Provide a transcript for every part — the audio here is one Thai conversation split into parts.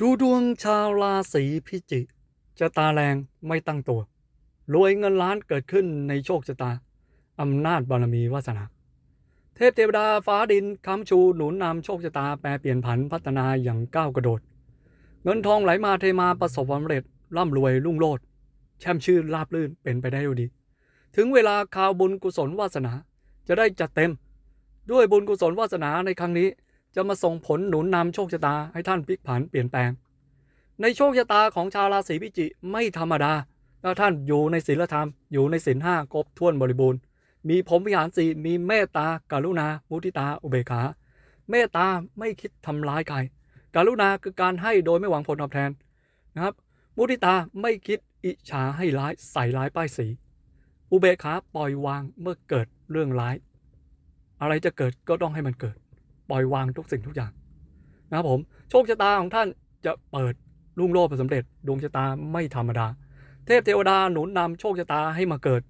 ดูดวงชาวราศีพิจิกจะตาแรงไม่ตั้งตัว รวยเงินล้านเกิดขึ้นในโชคชะตา อำนาจบารมีวาสนา เทพเทวดาฟ้าดินค้ำชูหนุนนำโชคชะตาแปรเปลี่ยนผันพัฒนาอย่างก้าวกระโดด เงินทองไหลมาเทมาประสบความสำเร็จ ร่ำรวยรุ่งโรจน์แช่มชื่นราบรื่นเป็นไปได้ดี ถึงเวลาข่าวบุญกุศลวาสนาจะได้จัดเต็ม ด้วยบุญกุศลวาสนาในครั้งนี้ จะมาส่งผลหนุนนำโชคชะตาให้ท่านพลิกผันเปลี่ยนแปลง ในโชคชะตาของชาวราศีพิจิกไม่ธรรมดาถ้าท่านอยู่ในศีลธรรม อยู่ในศีลห้าครบถ้วนบริบูรณ์ มีผมวิหารสีมีเมตตาการุณา มุทิตา อุเบกขา เมตตาไม่คิดทำร้ายใครการุณาคือการให้โดยไม่หวังผลตอบแทนนะครับ มุทิตาไม่คิดอิจฉาให้ร้ายใส่ร้ายป้ายสี อุเบกขาปล่อยวางเมื่อเกิดเรื่องร้าย อะไรจะเกิดก็ต้องให้มันเกิด ปล่อยวางทุกสิ่งทุกอย่างนะครับผมโชคชะตาของท่านจะเปิดรุ่งโรจน์สำเร็จดวงชะตาไม่ธรรมดา เทพเทวดาหนุนนำโชคชะตาให้มาเกิด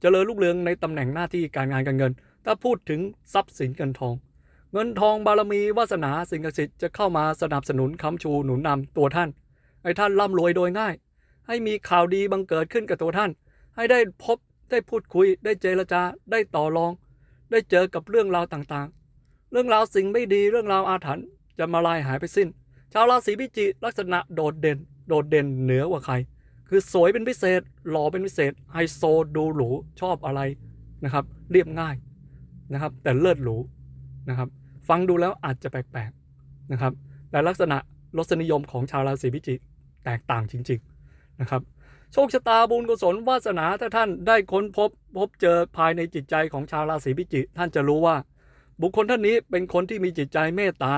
เจริญรุ่งเรืองในตำแหน่งหน้าที่การงานการเงิน ถ้าพูดถึงทรัพย์สินเงินทอง เงินทองบารมีวาสนาสิ่งศักดิ์สิทธิ์จะเข้ามาสนับสนุนค้ำชูหนุนนำตัวท่านให้ท่านร่ำรวยโดยง่าย ให้มีข่าวดีบังเกิดขึ้นกับตัวท่าน ให้ได้พบได้พูดคุยได้เจรจาได้ต่อรอง ได้เจอกับเรื่องราวต่าง เรื่องราวสิ่งไม่ดีเรื่องราวอาถรรพ์จะมาลายหายไปสิ้น ชาวราศีพิจิกลักษณะโดดเด่น โดดเด่นเหนือกว่าใคร คือสวยเป็นพิเศษ หล่อเป็นพิเศษไฮโซดูหรูชอบอะไรนะครับ เรียบง่ายนะครับ แต่เลิศหรูนะครับ ฟังดูแล้วอาจจะแปลกๆนะครับ แต่ลักษณะรสนิยมของชาวราศีพิจิกแตกต่างจริง ๆนะครับโชคชะตาบุญกุศลวาสนาถ้าท่านได้ค้นพบพบเจอภายในจิตใจของชาวราศีพิจิกท่านจะรู้ว่า บุคคลท่านนี้เป็นคนที่มีจิตใจเมตตา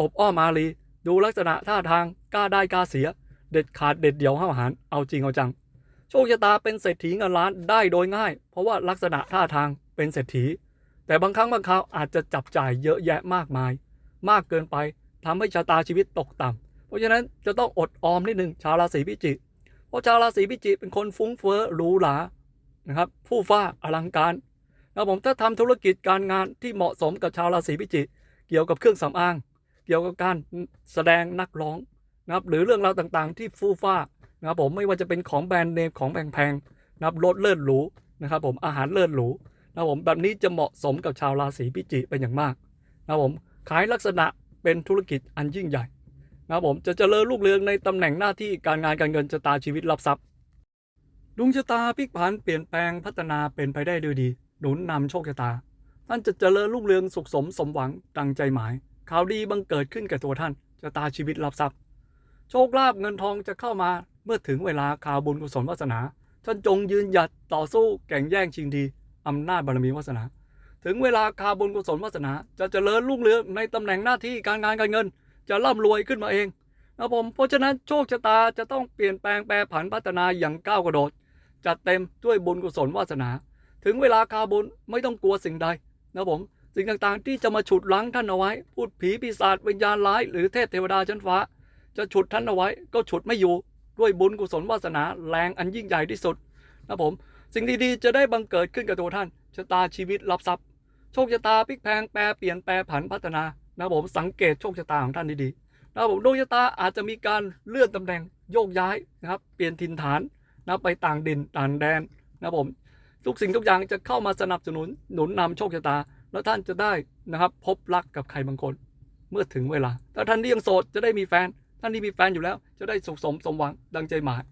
อบอ้อมอารี ดูลักษณะท่าทางกล้าได้กล้าเสีย เด็ดขาดเด็ดเดี่ยวห้าวหาญเอาจริงเอาจัง โชคชะตาเป็นเศรษฐีเงินล้านได้โดยง่าย เพราะว่าลักษณะท่าทางเป็นเศรษฐี แต่บางครั้งบางคราวอาจจะจับจ่ายเยอะแยะมากมาย มากเกินไปทำให้ชะตาชีวิตตกต่ำเพราะฉะนั้นจะต้องอดออมนิดนึงชาวราศีพิจิกเพราะชาวราศีพิจิกเป็นคนฟุ้งเฟ้อหรูหรานะครับ ผู้ฟ้าอลังการ นะผมถ้าทำธุรกิจการงานที่เหมาะสมกับชาวราศีพิจิกเกี่ยวกับเครื่องสำอาง เกี่ยวกับการแสดงนักร้องนะครับหรือเรื่องราวต่างๆ ที่ฟู่ฟ้านะครับผมไม่ว่าจะเป็นของแบรนด์เนมของแพงๆนะครับรถเลิศหรูนะครับผมอาหารเลิศหรูนะครับผมแบบนี้จะเหมาะสมกับชาวราศีพิจิกเป็นอย่างมากนะครับผมขายลักษณะเป็นธุรกิจอันยิ่งใหญ่นะครับผมจะเจริญรุ่งเรืองในตำแหน่งหน้าที่การงานการเงินชะตาชีวิตรับทรัพย์ดวงชะตาพลิกผันเปลี่ยนแปลงพัฒนาเป็นไปได้ด้วยดี หนุนนำโชคชะตา ท่านจะเจริญรุ่งเรืองสุขสมสมหวังดังใจหมาย ข่าวดีบังเกิดขึ้นกับตัวท่านชะตาชีวิตรับทรัพย์ โชคลาภเงินทองจะเข้ามาเมื่อถึงเวลาข่าวบุญกุศลวาสนา ท่านจงยืนหยัดต่อสู้แข่งแย่งชิงดีอำนาจบารมีวาสนา ถึงเวลาข่าวบุญกุศลวาสนา จะเจริญรุ่งเรืองในตำแหน่งหน้าที่การงานการเงิน จะร่ำรวยขึ้นมาเองนะผมเพราะฉะนั้นโชคชะตาจะต้องเปลี่ยนแปลงแปรผันพัฒนาอย่างก้าวกระโดดจัดเต็มด้วยบุญกุศลวาสนา ถึงเวลาคาบุญไม่ต้องกลัวสิ่งใดนะผมสิ่งต่างๆที่จะมาฉุดลังท่านเอาไว้ พูดผีปีศาจวิญญาณร้าย หรือเทพเทวดาชั้นฟ้า จะฉุดท่านเอาไว้ ก็ฉุดไม่อยู่ด้วยบุญกุศลวาสนาแรงอันยิ่งใหญ่ที่สุดนะผม สิ่งดีๆจะได้บังเกิดขึ้นกับตัวท่านชะตาชีวิตรับทรัพย์ โชคชะตาพลิกแพงแปรเปลี่ยนแปรผันพัฒนานะผมสังเกตโชคชะตาของท่านดีๆนะผมดวงชะตาอาจจะมีการเลื่อนตำแหน่งโยกย้ายนะครับเปลี่ยนถิ่นฐานนะไปต่างดินต่างแดนนะผม ทุกสิ่งทุกอย่างจะเข้ามาสนับสนุนหนุนนำโชคชะตา แล้วท่านจะได้นะครับ พบรักกับใครบางคน เมื่อถึงเวลา ถ้าท่านที่ยังโสดจะได้มีแฟน ท่านที่มีแฟนอยู่แล้ว จะได้สุขสมสมหวังดังใจหมาย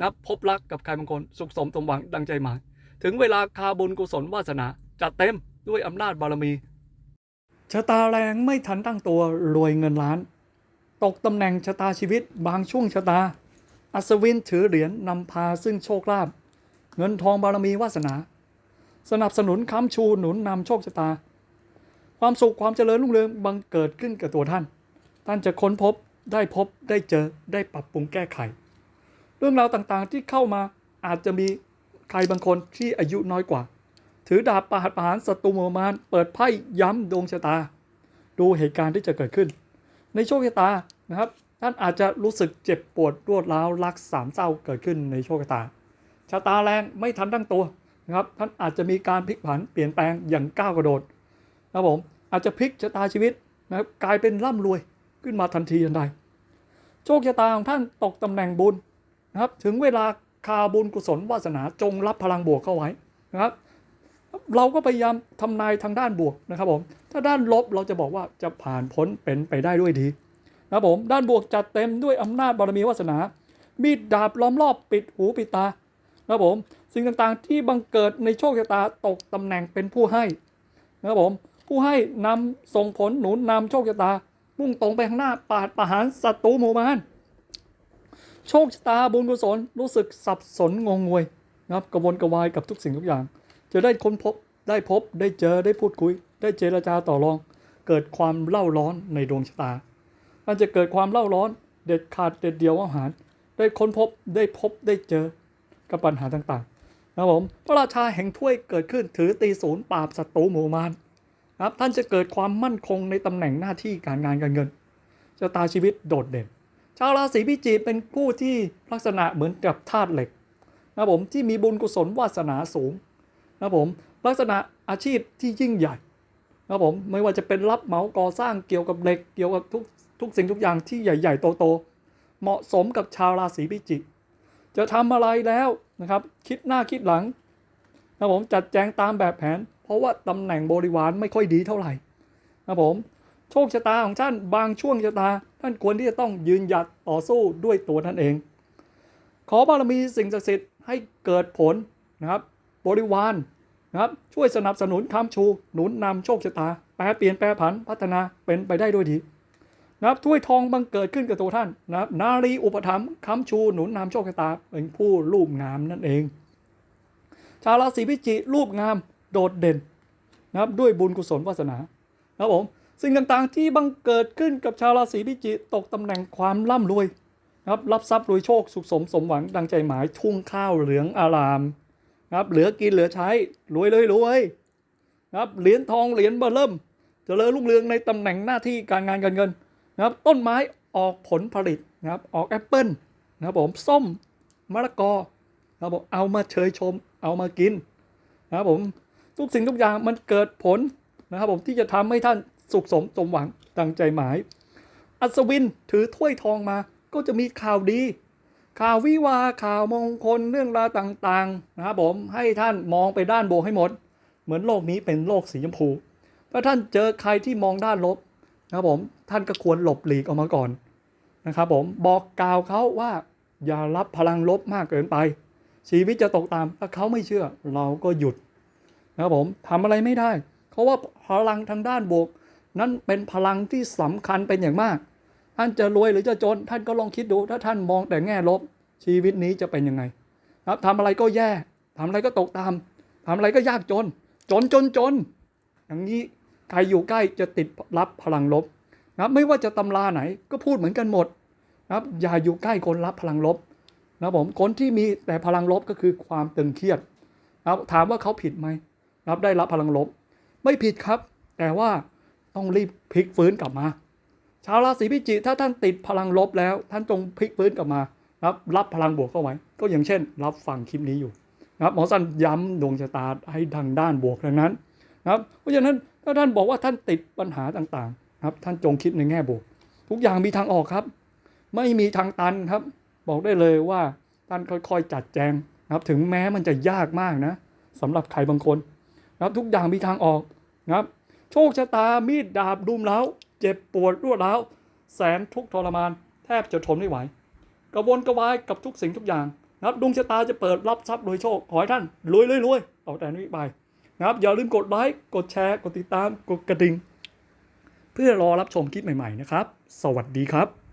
นะพบรักกับใครบางคน สุขสมสมหวังดังใจหมาย ถึงเวลาคาบุญกุศลวาสนาจัดเต็มด้วยอำนาจบารมีชะตาแรงไม่ทันตั้งตัวรวยเงินล้าน ตกตำแหน่งชะตาชีวิตบางช่วงชะตา อัศวินถือเหรียญนำพาซึ่งโชคลาภ เงินทองบารมีวาสนา สนับสนุนค้ำชูหนุนนำโชคชะตา ความสุขความเจริญรุ่งเรืองบังเกิดขึ้นกับตัวท่าน ท่านจะค้นพบได้พบได้เจอได้ปรับปรุงแก้ไข เรื่องราวต่างๆที่เข้ามาอาจจะมีใครบางคนที่อายุน้อยกว่า ถือดาบประหัตประหารศัตรูมมานเปิดไพ่ย้ำดวงชะตา ดูเหตุการณ์ที่จะเกิดขึ้น ในโชคชะตานะครับ ท่านอาจจะรู้สึกเจ็บปวดรวดร้าวรักสามเศร้าเกิดขึ้นในโชคชะตา ชะตาแรงไม่ทันตั้งตัวนะครับท่านอาจจะมีการพลิกผันเปลี่ยนแปลงอย่างก้าวกระโดดนะครับผมอาจจะพลิกชะตาชีวิตนะครับกลายเป็นร่ำรวยขึ้นมาทันทีทันใดโชคชะตาของท่านตกตำแหน่งบุญนะครับ ถึงเวลาคาบุญกุศลวาสนาจงรับพลังบวกเข้าไว้นะครับ เราก็พยายามทำนายทางด้านบวกนะครับผมถ้าด้านลบเราจะบอกว่าจะผ่านพ้นเป็นไปได้ด้วยดีนะครับผมด้านบวกจัดเต็มด้วยอำนาจบารมีวาสนา มีดดาบล้อมรอบปิดหูปิดตา นะครับผมสิ่งต่างๆที่บังเกิดในโชคชะตาตกตำแหน่งเป็นผู้ให้นะครับผมผู้ให้นำส่งผลหนุนนำโชคชะตามุ่งตรงไปข้างหน้าปาดประหารศัตรูหมู่มารโชคชะตาบุญกุศลรู้สึกสับสนงงงวยนะครับกระวนกระวายกับทุกสิ่งทุกอย่าง จะได้ค้นพบได้พบได้เจอได้พูดคุย ได้เจรจาต่อรอง เกิดความเล่าร้อนในดวงชะตามันจะเกิดความเล่าร้อน เด็ดขาดเด็ดเดียวอาหาร ได้ค้นพบได้พบได้เจอ กับปัญหาต่างๆนะครับผมพระราชาแห่งถ้วยเกิดขึ้นถือตีศูนย์ปราบศัตรูหมู่มารนะครับท่านจะเกิดความมั่นคงในตำแหน่งหน้าที่การงานการเงินชะตาชีวิตโดดเด่น ชาวราศีพิจิกเป็นผู้ที่ลักษณะเหมือนกับธาตุเหล็กนะครับผมที่มีบุญกุศลวาสนาสูงนะครับผมลักษณะอาชีพที่ยิ่งใหญ่นะครับผมไม่ว่าจะเป็นรับเหมาก่อสร้างเกี่ยวกับเหล็กเกี่ยวกับทุกทุกสิ่งทุกอย่างที่ใหญ่ ๆ โตๆเหมาะสมกับชาวราศีพิจิก จะทำอะไรแล้วนะครับ คิดหน้าคิดหลังนะผมจัดแจงตามแบบแผน เพราะว่าตำแหน่งบริวารไม่ค่อยดีเท่าไหร่นะผมโชคชะตาของท่านบางช่วงชะตา ท่านควรที่จะต้องยืนหยัดต่อสู้ด้วยตัวท่านเอง ขอบารมีสิ่งศักดิ์สิทธิ์ให้เกิดผลนะครับ บริวารนะครับช่วยสนับสนุนค้ำชู หนุนนำโชคชะตา แปรเปลี่ยนแปรผันพัฒนาเป็นไปได้ด้วยดี นะครับถ้วยทองบังเกิดขึ้นกับตัวท่านนะครับนารีอุปถัมภ์ค้ำชูหนุนนำโชคชะตาเป็นผู้รูปงามนั่นเอง ชาวราศีพิจิกรูปงามโดดเด่นนะครับด้วยบุญกุศลวาสนานะครับผมสิ่งต่างๆที่บังเกิดขึ้นกับชาวราศีพิจิกตกตำแหน่งความร่ำรวยนะครับรับทรัพย์รวยโชคสุขสมสมหวังดังใจหมายทุ่งข้าวเหลืองอารามนะครับเหลือกินเหลือใช้รวยเลยรวยนะครับเหรียญทองเหรียญเบอร์เริ่มเจริญรุ่งเรืองในตำแหน่งหน้าที่การงานการเงิน นะครับต้นไม้ออกผลผลิตนะครับออกแอปเปิลนะครับผมส้มมะละกอนะครับผมเอามาเชยชมเอามากินนะครับผมทุกสิ่งทุกอย่างมันเกิดผลนะครับผมที่จะทำให้ท่านสุขสมสมหวังดังใจหมาย อัศวินถือถ้วยทองมาก็จะมีข่าวดี ข่าววิวาข่าวมงคลเรื่องราวต่างๆนะครับผมให้ท่านมองไปด้านบวกให้หมด เหมือนโลกนี้เป็นโลกสีชมพูถ้าท่านเจอใครที่มองด้านลบ นะครับผมท่านก็ควรหลบหลีกออกมาก่อนนะครับผมบอกกล่าวเขาว่าอย่ารับพลังลบมากเกินไป ชีวิตจะตกตามถ้าเขาไม่เชื่อเราก็หยุดนะครับผมทำอะไรไม่ได้ เพราะว่าพลังทางด้านบวก นั้นเป็นพลังที่สำคัญเป็นอย่างมาก ท่านจะรวยหรือจะจน ท่านก็ลองคิดดู ถ้าท่านมองแต่แง่ลบ ชีวิตนี้จะเป็นยังไงครับทำอะไรก็แย่ทำอะไรก็ตกตามทำอะไรก็ยากจน จนจนจน อย่างนี้ ใครอยู่ใกล้จะติดรับพลังลบนะไม่ว่าจะตำราไหนก็พูดเหมือนกันหมดนะอย่าอยู่ใกล้คนรับพลังลบนะผมคนที่มีแต่พลังลบก็คือความตึงเครียดนะถามว่าเขาผิดไหมรับได้รับพลังลบ ไม่ผิดครับ แต่ว่าต้องรีบพลิกฟื้นกลับมา ชาวราศีพิจิกถ้าท่านติดพลังลบแล้ว ท่านจงพลิกฟื้นกลับมารับรับพลังบวกเข้าไว้ ก็อย่างเช่น รับฟังคลิปนี้อยู่นะครับหมอสันย้ำดวงชะตาให้ทางด้านบวกดังนั้น นะครับเพราะฉะนั้นถ้าท่านบอกว่าท่านติดปัญหาต่างๆครับท่านจงคิดในแง่บวก ทุกอย่างมีทางออกครับ ไม่มีทางตันครับ บอกได้เลยว่าท่านค่อยๆ จัดแจงนะครับ ถึงแม้มันจะยากมากนะสำหรับใครบางคนนะครับทุกอย่างมีทางออกนะครับ โชคชะตามีดดาบดุมเล้าเจ็บปวดรวดร้าวแสนทุกข์ทรมาน แทบจะทนไม่ไหวกระวนกระวายกับทุกสิ่งทุกอย่างนะครับดวงชะตาจะเปิดรับทรัพย์โดยโชคขอให้ท่านรวยรวยๆเอาแต่นี้ไป นะครับอย่าลืมกดไลค์กดแชร์ กดติดตามกดกระดิ่ง เพื่อรอรับชมคลิปใหม่ ๆ นะครับ สวัสดีครับ